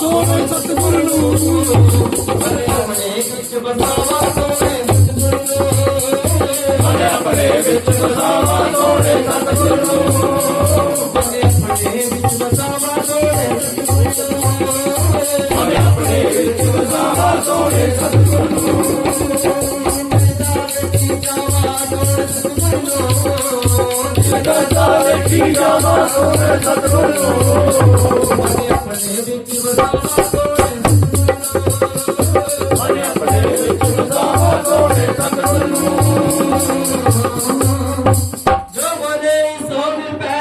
సోమ సత్పురులు सतगुरु मेदाना تي جاوا جو سمنو دلتا ساي تي جاواو سدرو